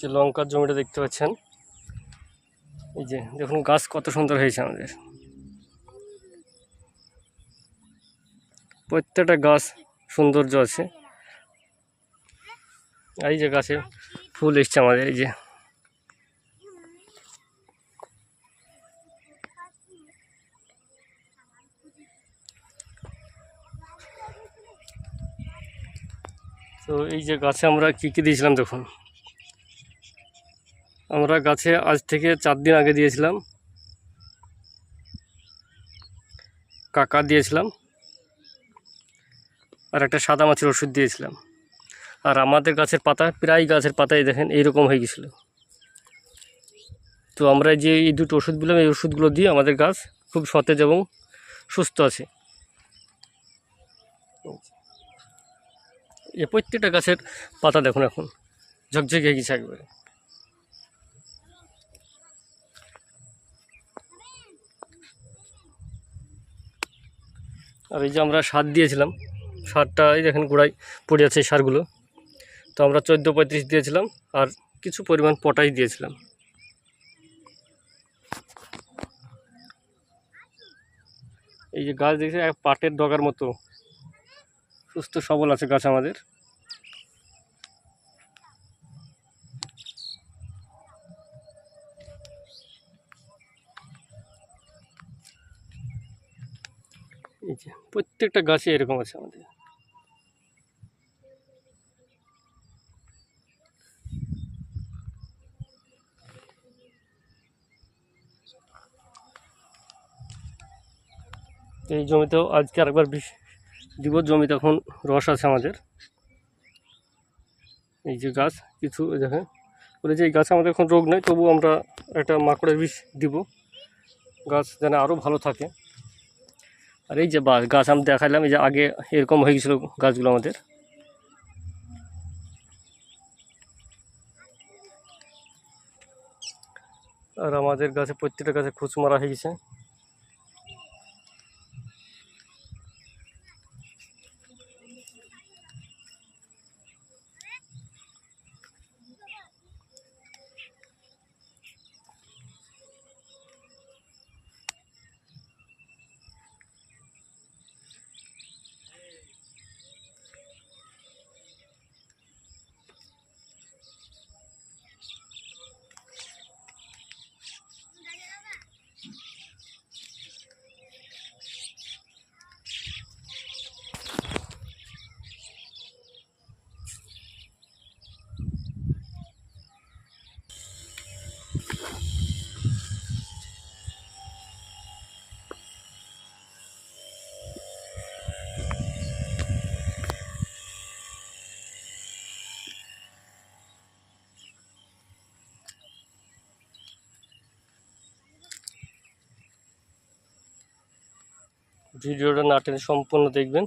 যে লঙ্কার জমিটা দেখতে পাচ্ছেন, এই যে দেখুন গাছ কত সুন্দর হয়েছে আমাদের। প্রত্যেকটা গাছ সৌন্দর্য আছে। এই যে গাছে ফুল এসছে আমাদের, এই যে। তো এই যে গাছে আমরা কী কী দিয়েছিলাম দেখুন। আমরা গাছে আজ থেকে চার দিন আগে দিয়েছিলাম। কাকা দিয়েছিলাম। আর একটা সাদা মাছের ওষুধ দিয়েছিলাম। আর আমাদের গাছের পাতা, প্রায় গাছের পাতায় দেখেন, এইরকম হয়ে গেছিল। তো আমরা যে এই দুটো ওষুধ দিলাম, এই ওষুধগুলো দিয়ে আমাদের গাছ খুব সতেজ এবং সুস্থ আছে। এ প্রত্যেকটা গাছের পাতা দেখুন এখন, ঝকঝকে গেছে একবারে। আর এই যে আমরা সার দিয়েছিলাম, সারটা এই দেখেন গোড়ায় পড়ে আছে সারগুলো। তো আমরা চোদ্দ পঁয়ত্রিশ দিয়েছিলাম আর কিছু পরিমাণ পটাই দিয়েছিলাম। এই যে গাছ দেখছে এক পাটের ডগার মতো। সুস্থ সবল আছে গাছ আমাদের। এই যে, প্রত্যেকটা গাছে এরকম আছে আমাদের। এই জমিতেও আজকে আরেকবার বিষ দিব, জমিতে এখন রস আছে আমাদের। এই যে গাছ, কিছু দেখেন, বলে যে এই গাছে আমাদের এখন রোগ নেই তবু আমরা একটা মাকড়ের বিষ দিব। গাছ যেন আরও ভালো থাকে। আর এই যে গাছ আমি দেখালাম এই যে আগে এরকম হয়ে গেছিল গাছগুলো আমাদের। আর আমাদের গাছে, প্রত্যেকটা গাছে খুচ মারা হয়ে গেছে। ভিডিওটা না টেনে সম্পূর্ণ দেখবেন।